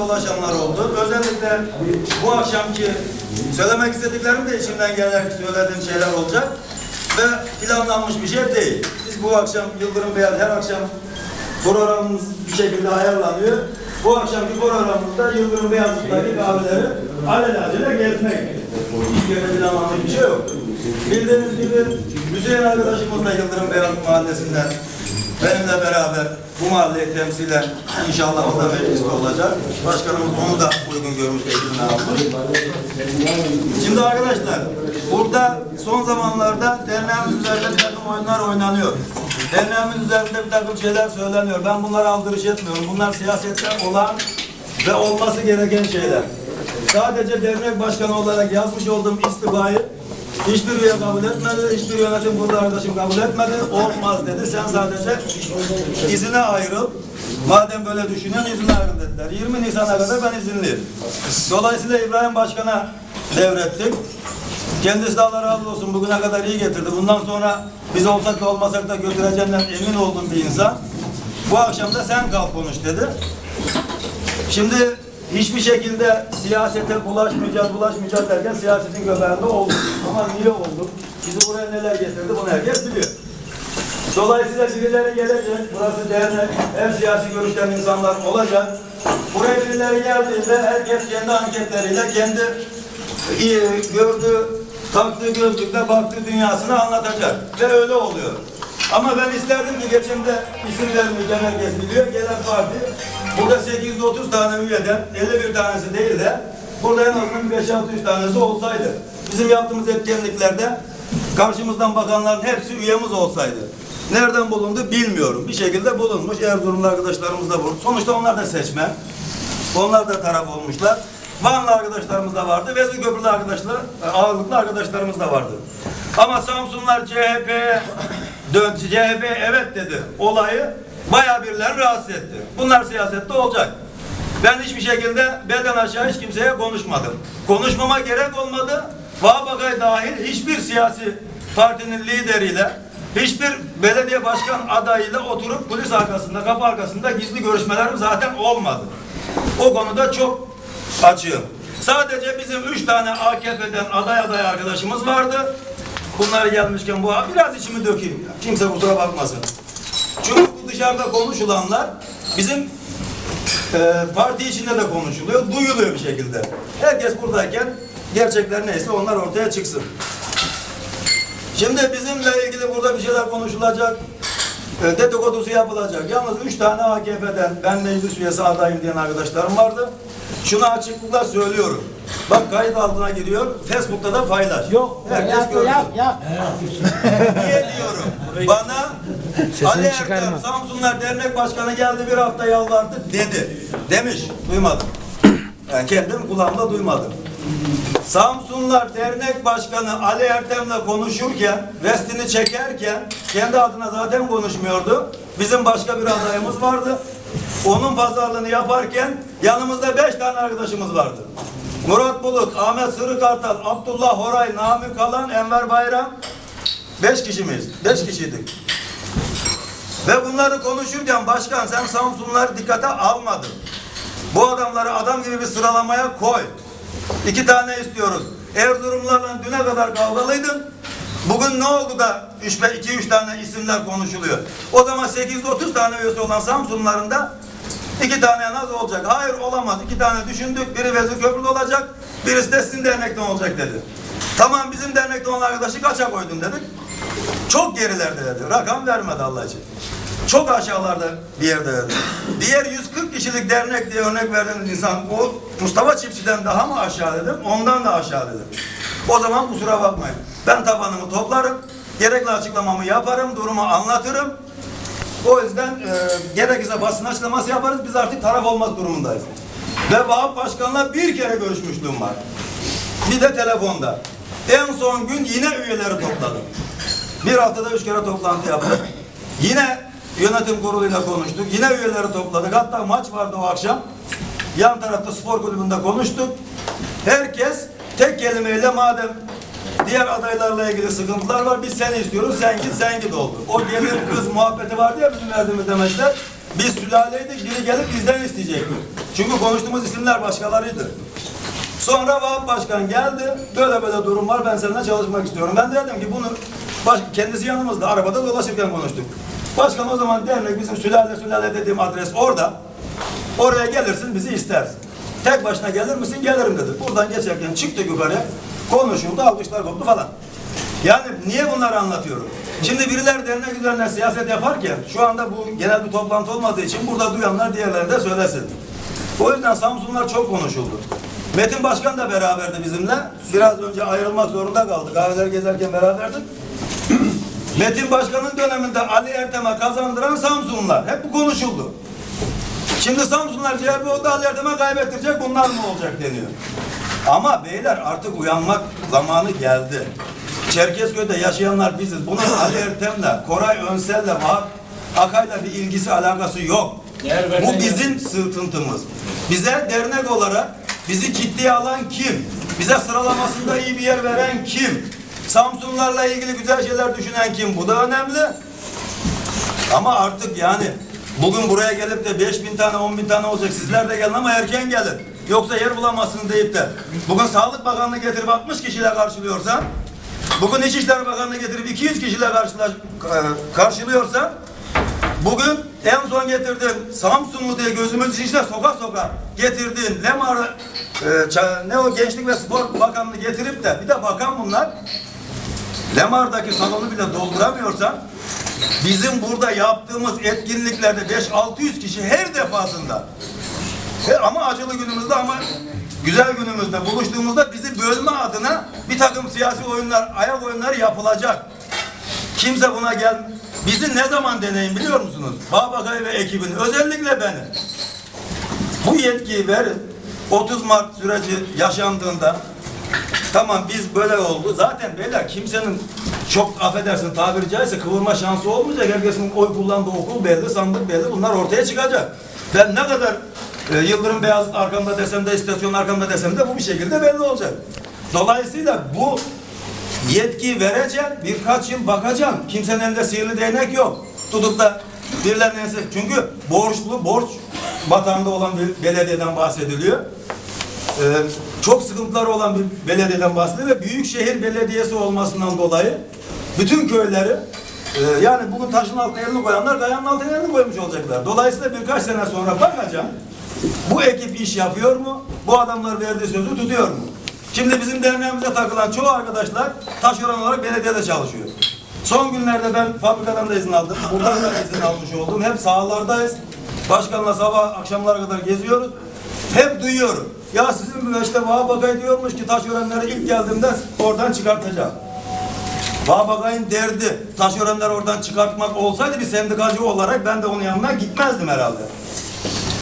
dolaşanlar oldu. Özellikle bu akşamki söylemek istediklerim de içimden gelerek söylediğim şeyler olacak. Ve planlanmış bir şey değil. Biz bu akşam Yıldırım Beyaz her akşam programımız bir şekilde ayarlanıyor. Bu akşamki programımızda Yıldırım Beyazıt'taki kahveleri alelacele gezmek. Hiç planlanmış bir şey yok. Bildiğiniz gibi Hüseyin arkadaşımız da Yıldırım Beyazıt Mahallesi'nden benimle beraber bu mahalleyi temsilen inşallah o da mecliste olacak. Başkanımız onu da uygun görmüş eğitimine almış. Şimdi arkadaşlar burada son zamanlarda derneğimiz üzerinde bir takım oyunlar oynanıyor. Derneğimiz üzerinde bir takım şeyler söyleniyor. Ben bunlara aldırış etmiyorum. Bunlar siyasette olan ve olması gereken şeyler. Sadece dernek başkanı olarak yazmış olduğum istifayı hiçbir üye kabul etmedi, hiçbir yönetim kurulu arkadaşım kabul etmedi. Olmaz dedi. Sen sadece izine ayrıl. Madem böyle düşünüyorsun izine ayrıl dediler. 20 Nisan'a kadar ben izinliyim. Dolayısıyla İbrahim Başkan'a devrettik. Kendisi de Allah razı olsun bugüne kadar iyi getirdi. Bundan sonra biz olsak da olmasak da götüreceğinden emin olduğum bir insan. Bu akşam da sen kalk konuş dedi. Şimdi hiçbir şekilde siyasete bulaşmayacağız, bulaşmayacağız derken siyasetin göbeğinde olduk. Ama niye olduk? Bizi buraya neler getirdi bunu herkes biliyor. Dolayısıyla birileri gelecek, burası dernek, hem siyasi görüşten insanlar olacak. Buraya birileri geldiğinde herkes kendi anketleriyle, kendi iyi gördüğü, taktığı gözlükle baktığı dünyasını anlatacak. Ve öyle oluyor. Ama ben isterdim ki geçen de isim vermeyeceğim herkes biliyor. Gelen parti burada 830 tane üyeden 51 tanesi değil de burada en azından 5-600 tanesi olsaydı. Bizim yaptığımız etkinliklerde karşımızdan bakanların hepsi üyemiz olsaydı. Nereden bulundu bilmiyorum. Bir şekilde bulunmuş. Erzurumlu arkadaşlarımız da bulunmuş. Sonuçta onlar da seçmen. Onlar da taraf olmuşlar. Vanlı arkadaşlarımız da vardı. Vezir Köprülü arkadaşlar, ağırlıklı arkadaşlarımız da vardı. Ama Samsunlar dön, CHP evet dedi. Olayı bayağı birileri rahatsız etti. Bunlar siyasette olacak. Ben hiçbir şekilde beden aşağı hiç kimseye konuşmadım. Konuşmama gerek olmadı. Vahap Akay dahil hiçbir siyasi partinin lideriyle hiçbir belediye başkan adayıyla oturup polis arkasında, kapı arkasında gizli görüşmelerim zaten olmadı. O konuda çok açığım. Sadece bizim üç tane AKP'den aday aday arkadaşımız vardı. Bunlar gelmişken bu biraz içimi dökeyim. ya. Kimse kusura bakmasın. Çünkü dışarıda konuşulanlar bizim e, parti içinde de konuşuluyor, duyuluyor bir şekilde. Herkes buradayken gerçekler neyse onlar ortaya çıksın. Şimdi bizimle ilgili burada bir şeyler konuşulacak. E, dedikodusu yapılacak. Yalnız üç tane AKP'den ben meclis üyesi adayım diyen arkadaşlarım vardı. Şunu açıklıkla söylüyorum. Bak kayıt altına giriyor. Facebook'ta da paylaş. Yok. Herkes yap, görsün. yap, yap. Niye diyorum? Bana Ali çıkarma. Samsunlar Dernek Başkanı geldi bir hafta yalvardı dedi. Demiş. Duymadım. Yani kendim kulağımda duymadım. Samsunlar Dernek Başkanı Ali Ertem'le konuşurken, vestini çekerken kendi adına zaten konuşmuyordu. Bizim başka bir adayımız vardı. Onun pazarlığını yaparken yanımızda beş tane arkadaşımız vardı. Murat Bulut, Ahmet Sırıkartal, Abdullah Horay, Nami Kalan, Enver Bayram. Beş kişi miyiz? Beş kişiydik. Ve bunları konuşurken başkan sen Samsunları dikkate almadın. Bu adamları adam gibi bir sıralamaya koy. İki tane istiyoruz. Erzurumlarla düne kadar kavgalıydın. Bugün ne oldu da 2-3 tane isimler konuşuluyor. O zaman 830 tane üyesi olan Samsunların da iki tane az olacak. Hayır olamaz. İki tane düşündük. Biri Vezir Köprülü olacak. Birisi de sizin dernekten olacak dedi. Tamam bizim dernekten olan arkadaşı kaça koydun dedik. Çok gerilerde dedi. Rakam vermedi Allah için. Çok aşağılarda bir yerde dedi. Diğer 140 kişilik dernek diye örnek verdiğiniz insan o Mustafa Çiftçi'den daha mı aşağı dedim, ondan da aşağı dedim. O zaman kusura bakmayın. Ben tabanımı toplarım, gerekli açıklamamı yaparım, durumu anlatırım. O yüzden e, gerekirse basın açıklaması yaparız, biz artık taraf olmak durumundayız. Ve Vahap Başkan'la bir kere görüşmüşlüğüm var. Bir de telefonda. En son gün yine üyeleri topladım. Bir haftada üç kere toplantı yaptık. Yine yönetim kuruluyla konuştuk. Yine üyeleri topladık. Hatta maç vardı o akşam. Yan tarafta spor kulübünde konuştuk. Herkes tek kelimeyle madem diğer adaylarla ilgili sıkıntılar var biz seni istiyoruz sen git sen git oldu. O gelin kız muhabbeti vardı ya bizim verdiğimiz demeçler. Biz sülaleydik, biri gelip bizden isteyecekti. Çünkü konuştuğumuz isimler başkalarıydı. Sonra Vahap Başkan geldi, böyle böyle durum var, ben seninle çalışmak istiyorum. Ben de dedim ki bunu, baş, kendisi yanımızda, arabada dolaşırken konuştuk. Başkan o zaman dernek bizim sülale sülale dediğim adres orada. Oraya gelirsin, bizi istersin. Tek başına gelir misin? Gelirim dedi. Buradan geçerken çıktı yukarı, konuşuldu, alkışlar koptu falan. Yani niye bunları anlatıyorum? Şimdi birileri dernek üzerine siyaset yaparken, şu anda bu genel bir toplantı olmadığı için burada duyanlar diğerlerine de söylesin. O yüzden Samsunlar çok konuşuldu. Metin Başkan da beraberdi bizimle. Biraz önce ayrılmak zorunda kaldı. Kahveler gezerken beraberdik. Metin Başkan'ın döneminde Ali Ertem'e kazandıran Samsunlar. Hep bu konuşuldu. Şimdi Samsunlar CHP oldu Ali Ertem'e kaybettirecek bunlar mı olacak deniyor. Ama beyler artık uyanmak zamanı geldi. Çerkezköy'de yaşayanlar biziz. Bunun Ali Ertem'le, Koray Önsel'le, Vahap Akay'la bir ilgisi alakası yok. Bu bizim sıkıntımız. Bize dernek olarak bizi ciddiye alan kim? Bize sıralamasında iyi bir yer veren kim? Samsunlarla ilgili güzel şeyler düşünen kim? Bu da önemli. Ama artık yani bugün buraya gelip de 5 bin tane 10 bin tane olacak sizler de gelin ama erken gelin. Yoksa yer bulamazsınız deyip de bugün Sağlık Bakanlığı getirip 60 kişiyle karşılıyorsa bugün İçişleri Bakanlığı getirip 200 kişiyle karşılaş, e, karşılıyorsa bugün en son getirdiğin Samsunlu diye gözümüz içine soka soka getirdiğin Lemar e, ne o Gençlik ve Spor Bakanlığı getirip de bir de bakan bunlar Lemar'daki salonu bile dolduramıyorsan bizim burada yaptığımız etkinliklerde 5-600 kişi her defasında He, ama acılı günümüzde ama güzel günümüzde buluştuğumuzda bizi bölme adına bir takım siyasi oyunlar, ayak oyunları yapılacak. Kimse buna gel. Bizi ne zaman deneyin biliyor musunuz? Babakay ve ekibini, özellikle beni. Bu yetkiyi verin. 30 Mart süreci yaşandığında tamam biz böyle oldu. Zaten beyler kimsenin çok affedersin tabiri caizse kıvırma şansı olmayacak. Herkesin oy kullandığı okul belli, sandık belli. Bunlar ortaya çıkacak. Ben ne kadar e, Yıldırım Beyazıt arkamda desem de istasyon arkamda desem de bu bir şekilde belli olacak. Dolayısıyla bu yetki vereceğim, birkaç yıl bakacağım. Kimsenin elinde sihirli değnek yok. Tutup da birilerinin elinde- çünkü borçlu, borç batağında olan bir belediyeden bahsediliyor. Ee, çok sıkıntıları olan bir belediyeden bahsediyor ve büyükşehir belediyesi olmasından dolayı bütün köyleri e, yani bugün taşın altına elini koyanlar kayanın altına elini koymuş olacaklar. Dolayısıyla birkaç sene sonra bakacağım bu ekip iş yapıyor mu? Bu adamlar verdiği sözü tutuyor mu? Şimdi bizim derneğimize takılan çoğu arkadaşlar taşeron olarak belediyede çalışıyor. Son günlerde ben fabrikadan da izin aldım. Buradan da izin almış oldum. Hep sahalardayız. Başkanla sabah akşamlara kadar geziyoruz. Hep duyuyorum. Ya sizin bu işte Vahap Akay diyormuş ki taşeronları ilk geldiğimde oradan çıkartacağım. Vahap Akay'ın derdi taşeronları oradan çıkartmak olsaydı bir sendikacı olarak ben de onun yanına gitmezdim herhalde.